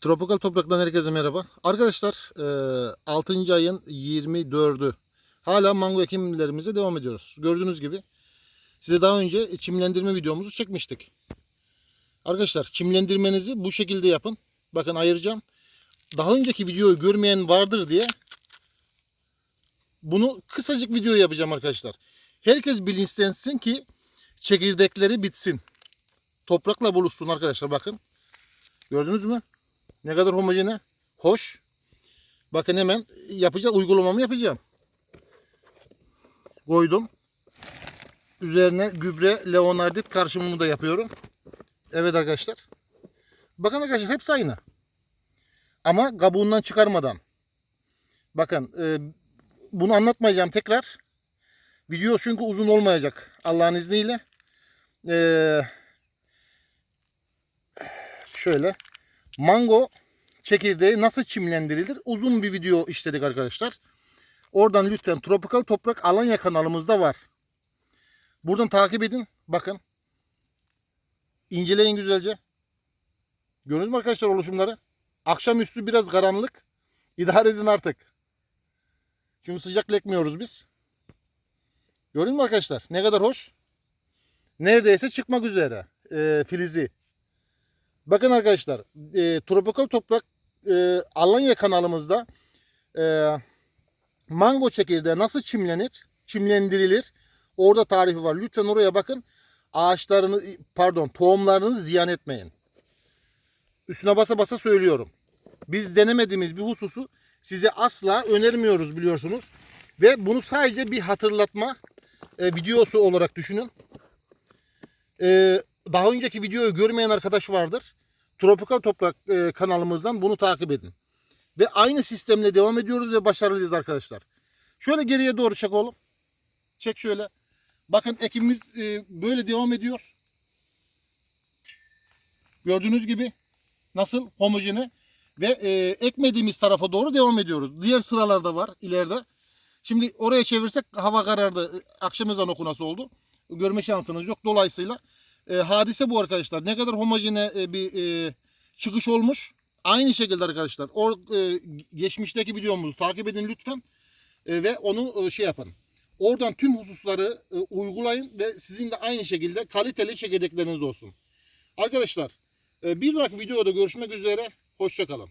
Tropikal Toprak'tan herkese merhaba. Arkadaşlar e, 6. ayın 24'ü. Hala mango ekimlerimize devam ediyoruz. Gördüğünüz gibi size daha önce çimlendirme videomuzu çekmiştik. Arkadaşlar çimlendirmenizi bu şekilde yapın. Bakın ayıracağım. Daha önceki videoyu görmeyen vardır diye bunu kısacık video yapacağım arkadaşlar. Herkes bilinçlensin ki çekirdekleri bitsin. Toprakla buluşsun arkadaşlar bakın. Gördünüz mü? Ne kadar homojene. Hoş. Bakın hemen yapacağım. Uygulamamı yapacağım. Koydum. Üzerine gübre leonardit karışımımı da yapıyorum. Evet arkadaşlar. Bakın arkadaşlar hepsi aynı. Ama kabuğundan çıkarmadan. Bakın e, bunu anlatmayacağım tekrar. Video çünkü uzun olmayacak. Allah'ın izniyle. Eee şöyle mango çekirdeği nasıl çimlendirilir uzun bir video işledik arkadaşlar. Oradan lütfen Tropikal Toprak Alanya kanalımızda var. Buradan takip edin. Bakın. İnceleyin güzelce. Gördünüz mü arkadaşlar oluşumları? Akşamüstü biraz karanlık. İdare edin artık. Çünkü sıcakla ekmiyoruz biz. Gördünüz mü arkadaşlar? Ne kadar hoş. Neredeyse çıkmak üzere. Ee, filizi. Bakın arkadaşlar, e, Tropikal Toprak e, Alanya kanalımızda e, mango çekirdeği nasıl çimlenir, çimlendirilir? Orada tarifi var. Lütfen oraya bakın. Ağaçlarını, pardon, tohumlarınızı ziyan etmeyin. Üstüne basa basa söylüyorum. Biz denemediğimiz bir hususu size asla önermiyoruz biliyorsunuz. Ve bunu sadece bir hatırlatma e, videosu olarak düşünün. E, daha önceki videoyu görmeyen arkadaş vardır. Tropikal Toprak e, kanalımızdan bunu takip edin. Ve aynı sistemle devam ediyoruz ve başarılıyız arkadaşlar. Şöyle geriye doğru çek oğlum. Çek şöyle. Bakın ekimimiz e, böyle devam ediyor. Gördüğünüz gibi nasıl homojene ve e, ekmediğimiz tarafa doğru devam ediyoruz. Diğer sıralarda var ileride. Şimdi oraya çevirsek hava karardı. Akşam ezan okunası oldu. Görme şansınız yok. Dolayısıyla e, hadise bu arkadaşlar. Ne kadar homojene e, bir e, çıkış olmuş. Aynı şekilde arkadaşlar. O e, geçmişteki videomuzu takip edin lütfen. E, ve onu e, şey yapın. Oradan tüm hususları e, uygulayın ve sizin de aynı şekilde kaliteli çekirdekleriniz olsun. Arkadaşlar e, bir dahaki videoda görüşmek üzere. Hoşçakalın.